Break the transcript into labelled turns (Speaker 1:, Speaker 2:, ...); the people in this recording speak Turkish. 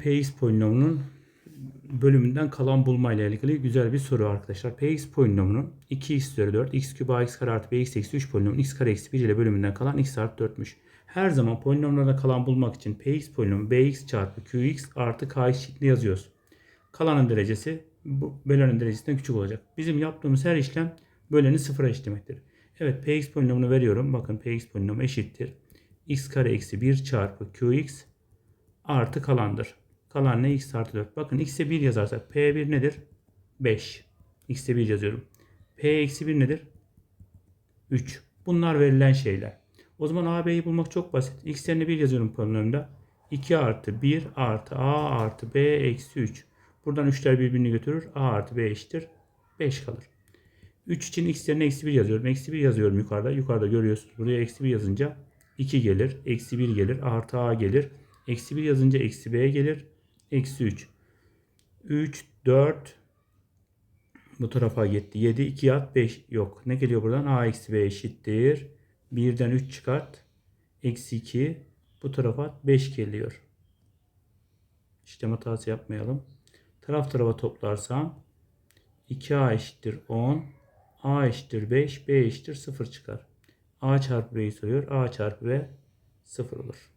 Speaker 1: Px polinomunun bölümünden kalan bulma ile ilgili güzel bir soru arkadaşlar. Px polinomunun 2x üzeri 4 x küp ax kare artı bx eksi 3 polinomun x kare eksi 1 ile bölümünden kalan x artı 4'müş. Her zaman polinomlarda kalan bulmak için px polinomu bx çarpı qx artı kx şeklinde yazıyoruz. Kalanın derecesi bu bölenin derecesinden küçük olacak. Bizim yaptığımız her işlem böleni sıfıra eşitlemektir. Evet px polinomunu veriyorum. Bakın px polinomu eşittir. x kare eksi 1 çarpı qx artı kalandır. Kalan ne? x artı 4. Bakın x'e 1 yazarsak p1 nedir? 5. x'e 1 yazıyorum. p eksi 1 nedir? 3. Bunlar verilen şeyler. O zaman a, b'yi bulmak çok basit. x yerine 1 yazıyorum polinomda. 2 artı 1 artı a artı b eksi 3. Buradan 3'ler birbirini götürür. a artı b eşittir. 5 kalır. 3 için x yerine eksi 1 yazıyorum. Eksi 1 yazıyorum yukarıda. Yukarıda görüyorsunuz. Buraya eksi 1 yazınca 2 gelir. Eksi 1 gelir. Artı a gelir. Eksi 1 yazınca eksi b gelir. Eksi 3. 3, 4 bu tarafa gitti. 7, 2 at 5 yok. Ne geliyor buradan? a eksi b eşittir. 1'den 3 çıkart. Eksi 2 bu tarafa at 5 geliyor. İşlem hatası yapmayalım. Taraf tarafa toplarsam 2a eşittir 10. a eşittir 5. b eşittir 0 çıkar. a çarpı b'yi soruyor. a çarpı b 0 olur.